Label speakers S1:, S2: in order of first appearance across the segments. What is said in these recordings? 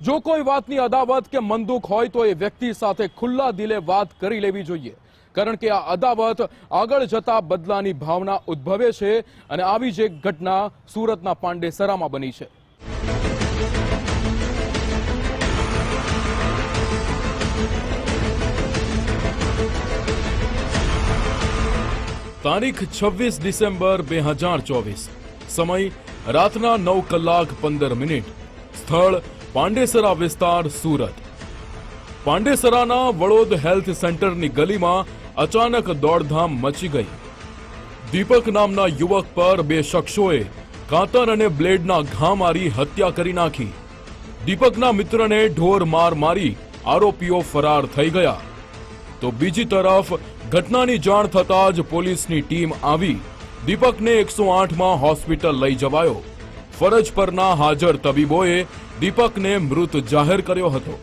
S1: જો કોઈ વાતની અદાવત કે મનદુખ હોય તો એ વ્યક્તિ સાથે ખુલ્લા દિલે વાત કરી લેવી જોઈએ. કારણ કે આ અદાવત આગળ જતા બદલાની ભાવના ઉદ્ભવે છે અને આવી જ એક ઘટના સુરતના પાંડેસરામાં બની છે. તારીખ છવ્વીસ ડિસેમ્બર બે હજાર ચોવીસ. સમય રાતના નવ કલાક પંદર મિનિટ. સ્થળ પાંડેસરા વિસ્તાર, સુરત. પાંડેસરાના વડોદ હેલ્થ સેન્ટરની ગલીમાં અચાનક દોડધામ મચી ગઈ. દીપક નામના યુવક પર બે શખ્સોએ કાતર અને બ્લેડના ઘા મારી હત્યા કરી નાખી. દીપકના મિત્રને ઢોર માર મારી આરોપીઓ ફરાર થઈ ગયા. તો બીજી તરફ, ઘટનાની જાણ થતાં જ પોલીસની ટીમ આવી. દીપકને એકસો આઠમાં હોસ્પિટલ લઈ જવાયો. ફરજ પરના હાજર તબીબોએ દીપકને મૃત જાહેર કર્યો હતો.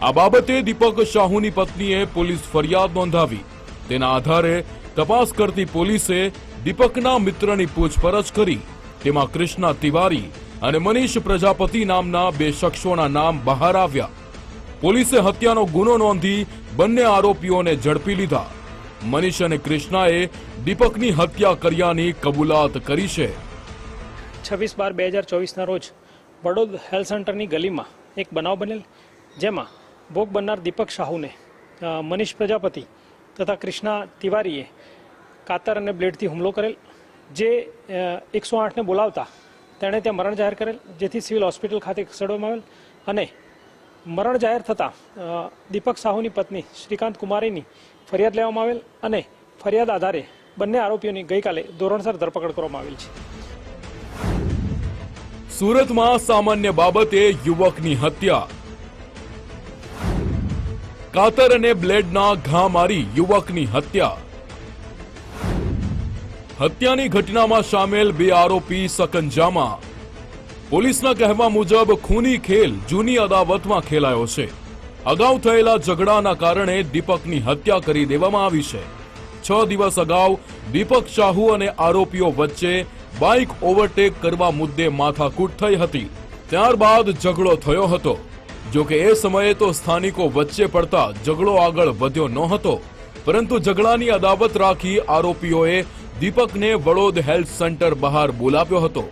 S1: આ બાબતે દીપક શાહુની પત્નીએ પોલીસ ફરિયાદ નોંધાવી. તેના આધારે તપાસ કરતી પોલીસે દીપકના મિત્રની પૂછપરછ કરી. તેમાં કૃષ્ણા તિવારી અને મનીષ પ્રજાપતિ નામના બે શખ્સોના નામ બહાર આવ્યા. પોલીસે હત્યાનો ગુનો નોંધી બંને આરોપીઓને ઝડપી લીધા. મનીષ અને કૃષ્ણાએ દીપકની હત્યા કર્યાની કબૂલાત કરી છે.
S2: છવ્વીસ બાર બે હજાર ચોવીસના રોજ વડોદ હેલ્થ સેન્ટરની ગલીમાં એક બનાવ બનેલ, જેમાં ભોગ બનનાર દીપક શાહુને મનીષ પ્રજાપતિ તથા કૃષ્ણા તિવારીએ કાતર અને બ્લેડથી હુમલો કરેલ, જે એકસો આઠને બોલાવતા તેણે ત્યાં મરણ જાહેર કરેલ, જેથી સિવિલ હોસ્પિટલ ખાતે ખસેડવામાં આવેલ અને મરણ જાહેર થતાં દીપક સાહુની પત્ની શ્રીકાંત કુમારીની ફરિયાદ લેવામાં આવેલ અને ફરિયાદ આધારે બંને આરોપીઓની ગઈકાલે ધોરણસર ધરપકડ કરવામાં આવેલ છે.
S1: સુરતમાં સામાન્ય બાબતે યુવકની હત્યા. કાતર અને બ્લેડના ઘા મારી યુવકની હત્યા. હત્યાની ઘટનામાં સામેલ બે આરોપી સકંજામાં. પોલીસના કહેવા મુજબ ખૂની ખેલ જૂની અદાવતમાં ખેલાયો છે. અગાઉ થયેલા ઝઘડાના કારણે દીપકની હત્યા કરી દેવામાં આવી છે. છ દિવસ અગાઉ દીપક શાહુ અને આરોપીઓ વચ્ચે બાઇક ઓવરટેક કરવા મુદ્દે માથાકૂટ થઈ હતી. ત્યારબાદ ઝઘડો થયો હતો. જો કે એ સમયે તો સ્થાનિકો વચ્ચે પડતા ઝઘડો આગળ વધ્યો ન હતો પરંતુ ઝઘડાની અદાવત રાખી આરોપીઓએ દીપકને વડોદ હેલ્થ સેન્ટર બહાર બોલાવ્યો હતો.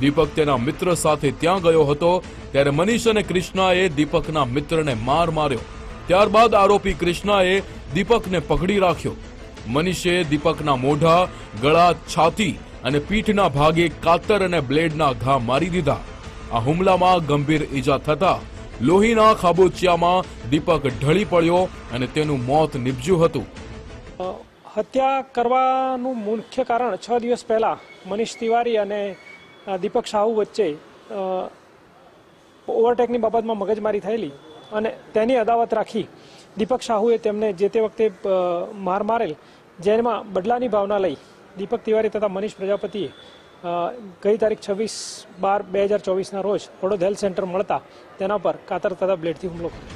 S1: દીપક તેના મિત્ર સાથે ત્યાં ગયો હતો, ત્યારે મનીષ અને કૃષ્ણાએ દીપકના મિત્રને માર માર્યો. ત્યારબાદ આરોપી કૃષ્ણાએ દીપકને પકડી રાખ્યો. મનીષે દીપકના મોઢા, ગળા છાતી અને પીઠના ભાગે કાતર અને બ્લેડના ઘા મારી દીધા. આ હુમલામાં ગંભીર ઈજા થતા લોહીના ખાબોચિયામાં દીપક ઢળી પડ્યો અને તેનું મોત નીપજ્યું હતું.
S2: હત્યા કરવાનું મુખ્ય કારણ છ દિવસ પહેલા મનીષ તિવારી અને દીપક શાહુ વચ્ચે ઓવરટેકની બાબતમાં મગજમારી થયેલી અને તેની અદાવત રાખી દીપક શાહુએ તેમને જે તે વખતે માર મારેલ જેમાં બદલાની ભાવના લઈ દીપક તિવારી તથા મનીષ પ્રજાપતિએ કઈ તારીખ છવ્વીસ બાર બે હજાર ચોવીસના રોજ વડોદ હેલ્થ સેન્ટર મળતા તેના પર કાતર તથા બ્લેડથી હુમલો કર્યો.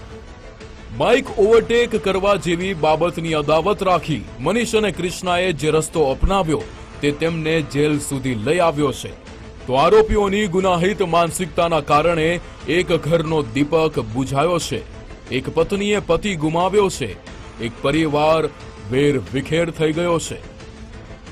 S1: બાઇક ઓવરટેક કરવા જેવી બાબતની અદાવત રાખી મનીષ અને કૃષ્ણાએ જે રસ્તો અપનાવ્યો તે તેમને જેલ સુધી લઈ આવ્યો છે. તો આરોપીઓની ગુનાહિત માનસિકતાના કારણે એક ઘરનો દીપક બુઝાયો છે. એક પત્નીએ પતિ ગુમાવ્યો છે. એક પરિવાર વેર વિખેર થઈ ગયો છે.